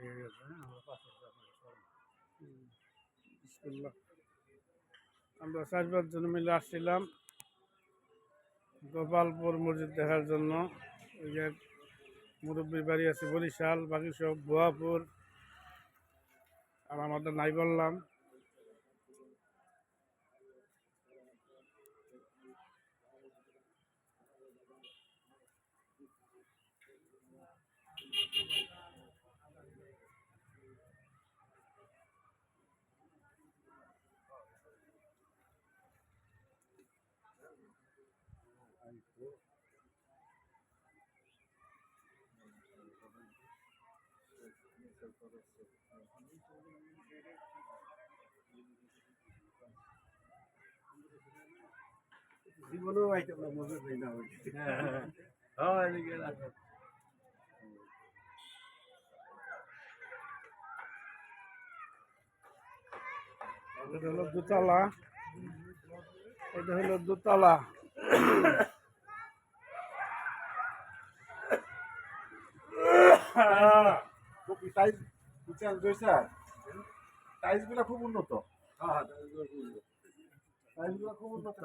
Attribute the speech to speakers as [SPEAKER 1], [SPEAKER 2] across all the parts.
[SPEAKER 1] হয়ে গেছে আমরা
[SPEAKER 2] চার পাঁচজন মিলে আসছিলাম গোপালপুর মসজিদ দেখার জন্য। মুরব্বীর বাড়ি আছে বরিশাল বাকি সব ভুয়াপুর আর আমাদের নাই বললাম।
[SPEAKER 1] জীবনেও আইতে আমরা মজা পাই না ওই হ্যাঁ এদিকে রাখো
[SPEAKER 2] হলো দোতলা। এটা হলো দোতলা।
[SPEAKER 3] টাইস বুঝছেন জয়সার টাইসগুলা খুব উন্নত।
[SPEAKER 1] হ্যাঁ হ্যাঁ তাহলে উন্নত। বুঝলো।
[SPEAKER 3] টাইসগুলা খুব উন্নত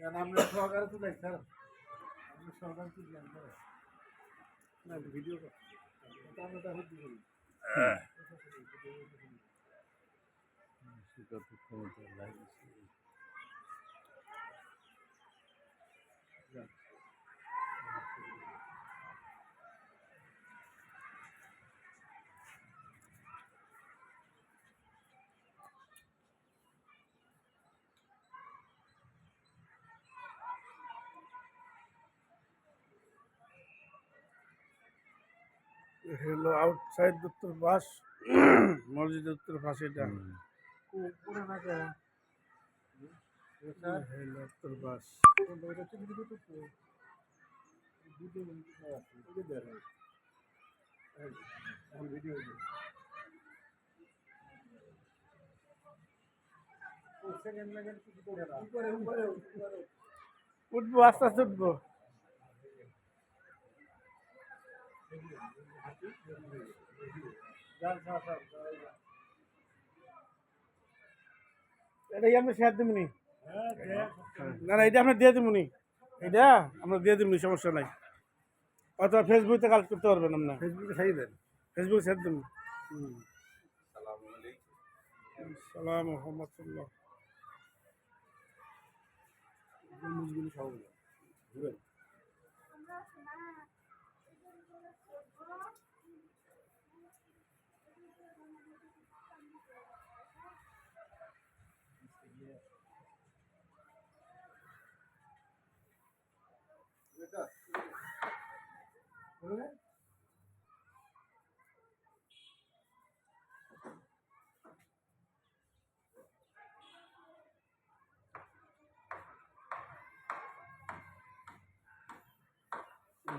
[SPEAKER 3] আমরা সহকারে তুলে স্যার? আমরা সহকারে তুললাম স্যার। না ভিডিও আমরা তা
[SPEAKER 2] এটা হলো আউটসাইড উত্তর পাশ মসজিদের উত্তর পাশে এটা
[SPEAKER 3] পুরো না কে
[SPEAKER 2] এটা হলো উত্তর পাশ
[SPEAKER 3] এটা তুমি দিকে তো ভিডিও আছে ওকে দেন এখন ভিডিও সেকেন্ড লেগেন কিছু করে না উপরে উপরে উপরে
[SPEAKER 2] উঠবো আস্তে আস্তে উঠবো।
[SPEAKER 3] যান
[SPEAKER 2] আমরা শেয়ার দিবনি না না এটা আমরা দিয়ে দিবনি এটা আমরা দিয়ে দিবনি সমস্যা নাই। অথবা ফেসবুকে কালেক্ট করতে পারবেন আপনার।
[SPEAKER 1] ফেসবুকে ছাড়িয়ে দেন।
[SPEAKER 2] ফেসবুক শেয়ার দিন সালাম রহমতুল্লাহ
[SPEAKER 1] সব ঘুরেন
[SPEAKER 3] এটা